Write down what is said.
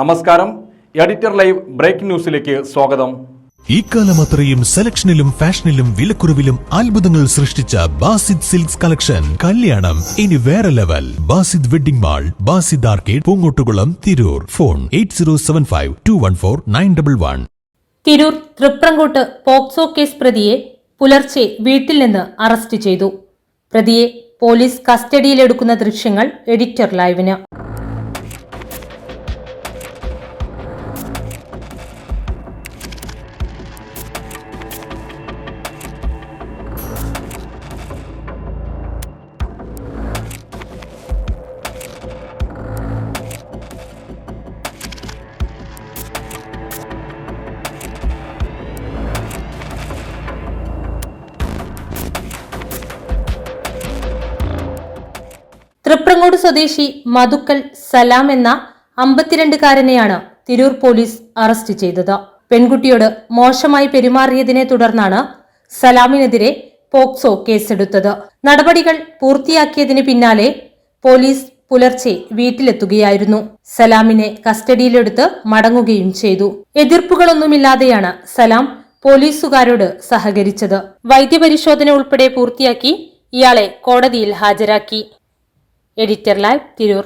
നമസ്കാരം. Editor live breaking ന്യൂസിലേക്ക് സ്വാഗതം. ഇക്കാലം അത്രയും സെലക്ഷനിലും ഫാഷനിലും വിലക്കുറവിലും അത്ഭുതങ്ങൾ സൃഷ്ടിച്ച ബാസിദ് സിൽക്സ് കളക്ഷൻ കല്യാണം. ഇനി വേറെ level. Basid wedding mall Basid arcade Poongottukulam Tirur. Phone eight zero seven five two one four nine double one. Tirur Triprangode POCSO case പ്രതിയെ പുലർച്ചെ വീട്ടിൽ നിന്ന് അറസ്റ്റ് ചെയ്തു. പ്രതിയെ പോലീസ് കസ്റ്റഡിയിലെടുക്കുന്ന ദൃശ്യങ്ങൾ എഡിറ്റർ ലൈവിന്. തൃപ്രങ്ങോട് സ്വദേശി മധുക്കൽ സലാം എന്ന അമ്പത്തിരണ്ടുകാരനെയാണ് തിരൂർ പോലീസ് അറസ്റ്റ് ചെയ്തത്. പെൺകുട്ടിയോട് മോശമായി പെരുമാറിയതിനെ തുടർന്നാണ് സലാമിനെതിരെ പോക്സോ കേസെടുത്തത്. നടപടികൾ പൂർത്തിയാക്കിയതിന് പിന്നാലെ പോലീസ് പുലർച്ചെ വീട്ടിലെത്തുകയായിരുന്നു. സലാമിനെ കസ്റ്റഡിയിലെടുത്ത് മടങ്ങുകയും ചെയ്തു. എതിർപ്പുകളൊന്നുമില്ലാതെയാണ് സലാം പോലീസുകാരോട് സഹകരിച്ചത്. വൈദ്യപരിശോധന ഉൾപ്പെടെ പൂർത്തിയാക്കി ഇയാളെ കോടതിയിൽ ഹാജരാക്കി. Editor live Tirur